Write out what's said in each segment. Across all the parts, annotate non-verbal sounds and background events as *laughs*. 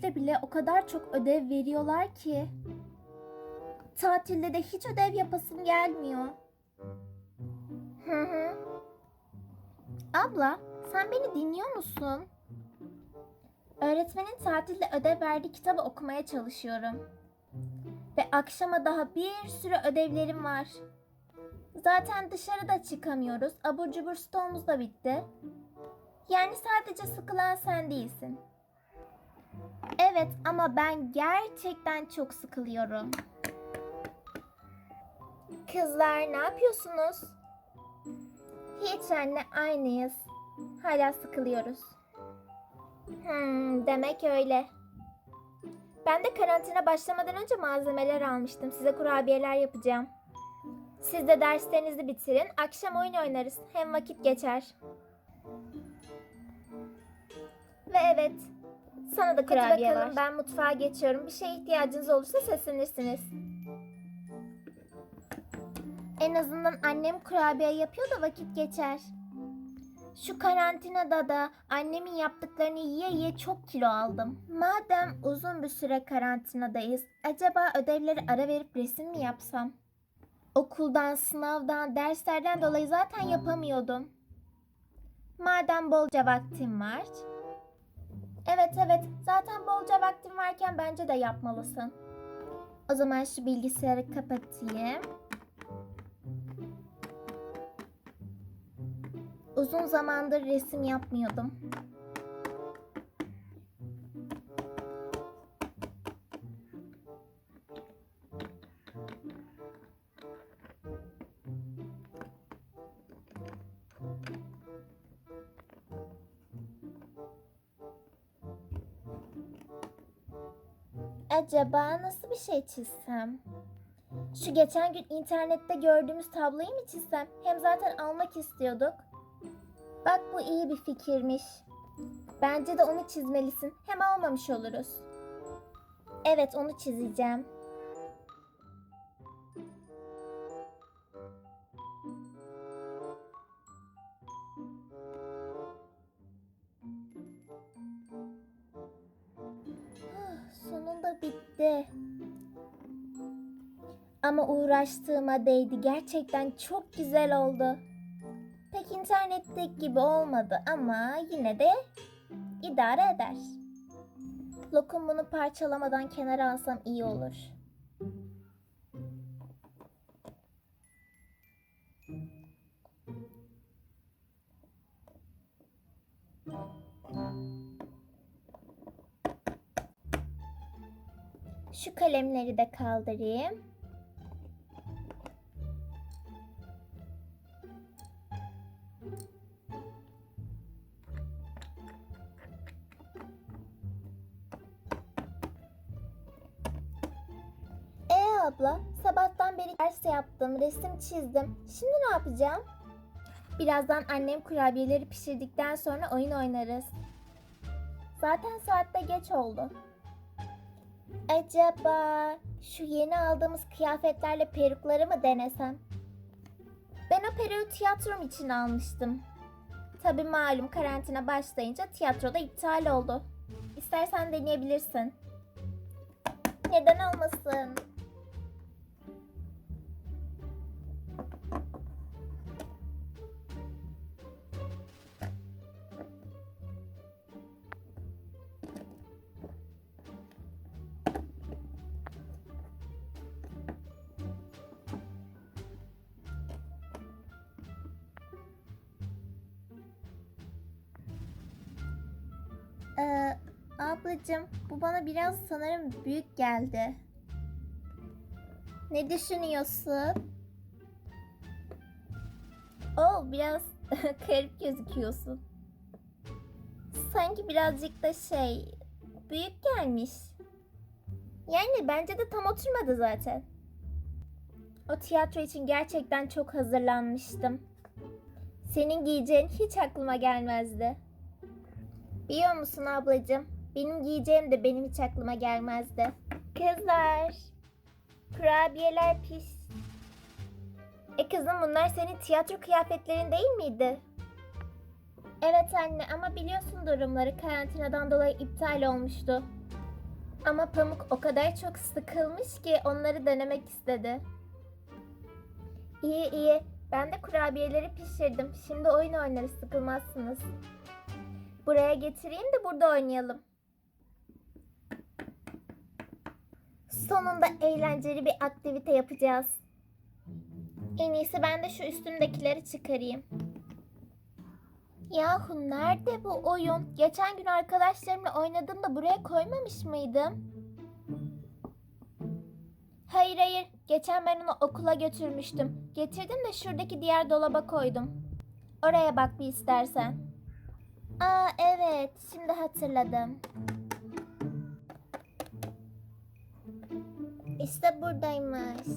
tatilde bile o kadar çok ödev veriyorlar ki. Tatilde de hiç ödev yapasım gelmiyor. Hı hı. Abla, sen beni dinliyor musun? Öğretmenin tatilde ödev verdiği kitabı okumaya çalışıyorum. Ve akşama daha bir sürü ödevlerim var. Zaten dışarıda çıkamıyoruz. Abur cubur stoğumuz da bitti. Yani sadece sıkılan sen değilsin. Evet ama ben gerçekten çok sıkılıyorum. Kızlar ne yapıyorsunuz? Hiç anne aynıyız. Hala sıkılıyoruz. Hmm, demek öyle. Ben de karantina başlamadan önce malzemeler almıştım. Size kurabiyeler yapacağım. Siz de derslerinizi bitirin. Akşam oyun oynarız. Hem vakit geçer. Ve evet. Sana da kurabiye var. Ben mutfağa geçiyorum. Bir şeye ihtiyacınız olursa seslenirsiniz. En azından annem kurabiye yapıyor da vakit geçer. Şu karantinada da annemin yaptıklarını yiye yiye çok kilo aldım. Madem uzun bir süre karantinadayız, acaba ödevleri ara verip resim mi yapsam? Okuldan, sınavdan, derslerden dolayı zaten yapamıyordum. Madem bolca vaktim var. Evet evet, zaten bolca vaktim varken bence de yapmalısın. O zaman şu bilgisayarı kapatayım. Uzun zamandır resim yapmıyordum. Acaba nasıl bir şey çizsem? Şu geçen gün internette gördüğümüz tabloyu mu çizsem? Hem zaten almak istiyorduk. Bak bu iyi bir fikirmiş. Bence de onu çizmelisin. Hem almamış oluruz. Evet onu çizeceğim. Bitti. Ama uğraştığıma değdi. Gerçekten çok güzel oldu. Pek internetteki gibi olmadı ama yine de idare eder. Lokum bunu parçalamadan kenara alsam iyi olur. Şu kalemleri de kaldırayım. Ee abla, sabahtan beri ders yaptım, resim çizdim. Şimdi ne yapacağım? Birazdan annem kurabiyeleri pişirdikten sonra oyun oynarız. Zaten saatte geç oldu. Acaba şu yeni aldığımız kıyafetlerle perukları mı denesem? Ben o peruğu tiyatrom için almıştım. Tabi malum karantina başlayınca tiyatroda iptal oldu. İstersen deneyebilirsin. Neden olmasın? Ee, ablacığım bu bana biraz sanırım büyük geldi. Ne düşünüyorsun? Oo biraz *laughs* garip gözüküyorsun. Sanki birazcık da şey büyük gelmiş. Yani bence de tam oturmadı zaten. O tiyatro için gerçekten çok hazırlanmıştım. Senin giyeceğin hiç aklıma gelmezdi. Biliyor musun ablacığım? Benim giyeceğim de benim hiç aklıma gelmezdi. Kızlar. Kurabiyeler pis. E kızım bunlar senin tiyatro kıyafetlerin değil miydi? Evet anne ama biliyorsun durumları karantinadan dolayı iptal olmuştu. Ama Pamuk o kadar çok sıkılmış ki onları denemek istedi. İyi iyi. Ben de kurabiyeleri pişirdim. Şimdi oyun oynarız sıkılmazsınız. Buraya getireyim de burada oynayalım. Sonunda eğlenceli bir aktivite yapacağız. En iyisi ben de şu üstümdekileri çıkarayım. Yahu nerede bu oyun? Geçen gün arkadaşlarımla oynadığımda buraya koymamış mıydım? Hayır hayır. Geçen ben onu okula götürmüştüm. Getirdim de şuradaki diğer dolaba koydum. Oraya bak bir istersen. Aa evet. Şimdi hatırladım. İşte buradaymış.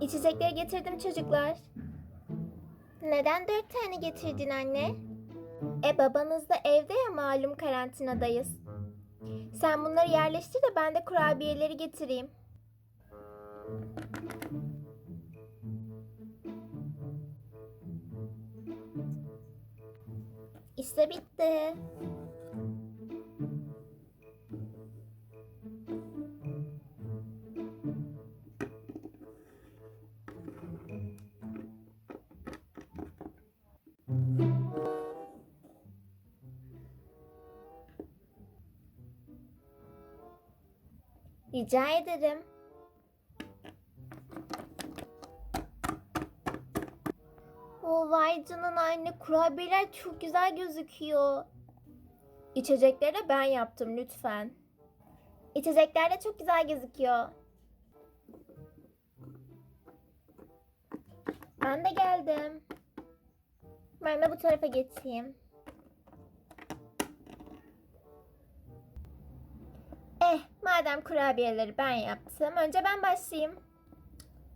İçecekleri getirdim çocuklar. Neden dört tane getirdin anne? E babanız da evde ya malum karantinadayız. Sen bunları yerleştir de ben de kurabiyeleri getireyim. İşte bitti. Rica ederim. Vay canına anne kurabiyeler çok güzel gözüküyor. İçecekleri ben yaptım lütfen. İçecekler de çok güzel gözüküyor. Ben de geldim. Ben de bu tarafa geçeyim. Eh, madem kurabiyeleri ben yaptım, önce ben başlayayım.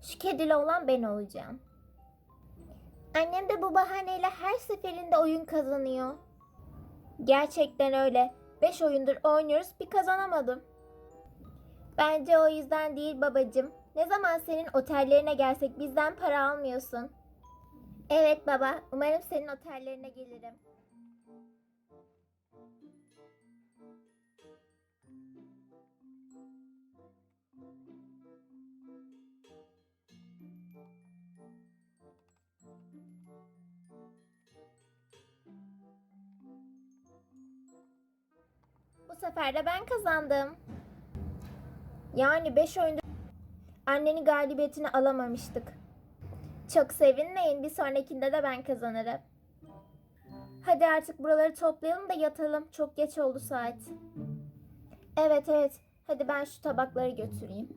Şu kedili olan ben olacağım. Annem de bu bahaneyle her seferinde oyun kazanıyor. Gerçekten öyle. Beş oyundur oynuyoruz, bir kazanamadım. Bence o yüzden değil babacım. Ne zaman senin otellerine gelsek bizden para almıyorsun. Evet baba, umarım senin otellerine gelirim. Sefer de ben kazandım. Yani 5 oyunda annenin galibiyetini alamamıştık. Çok sevinmeyin. Bir sonrakinde de ben kazanırım. Hadi artık buraları toplayalım da yatalım. Çok geç oldu saat. Evet evet. Hadi ben şu tabakları götüreyim.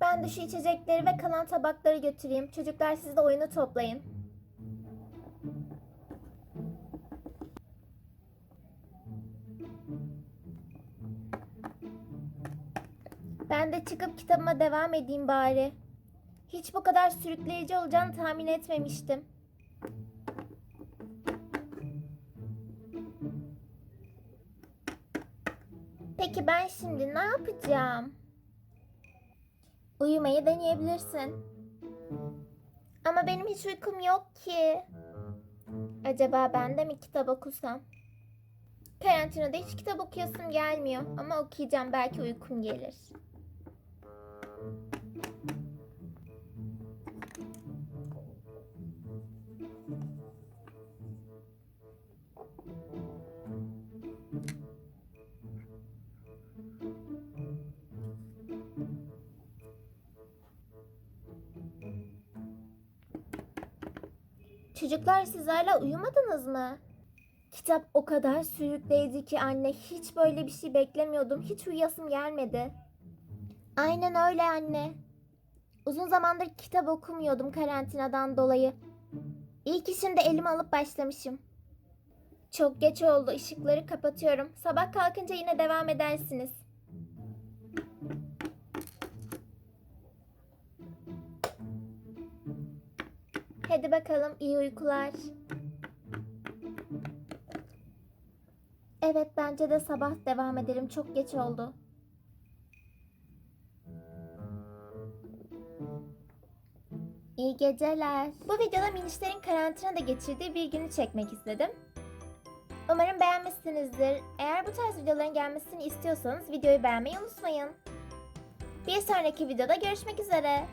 Ben de şu içecekleri ve kalan tabakları götüreyim. Çocuklar siz de oyunu toplayın. Çıkıp kitabıma devam edeyim bari. Hiç bu kadar sürükleyici olacağını tahmin etmemiştim. Peki ben şimdi ne yapacağım? Uyumayı deneyebilirsin. Ama benim hiç uykum yok ki. Acaba ben de mi kitap okusam? Karantinada hiç kitap okuyasım gelmiyor ama okuyacağım belki uykum gelir. Çocuklar siz hala uyumadınız mı? Kitap o kadar sürükleyici ki anne hiç böyle bir şey beklemiyordum. Hiç uyuyasım gelmedi. Aynen öyle anne. Uzun zamandır kitap okumuyordum karantinadan dolayı. İyi ki şimdi elime alıp başlamışım. Çok geç oldu. Işıkları kapatıyorum. Sabah kalkınca yine devam edersiniz. Hadi bakalım iyi uykular. Evet bence de sabah devam edelim. Çok geç oldu. İyi geceler. Bu videoda minişlerin karantinada geçirdiği bir günü çekmek istedim. Umarım beğenmişsinizdir. Eğer bu tarz videoların gelmesini istiyorsanız videoyu beğenmeyi unutmayın. Bir sonraki videoda görüşmek üzere.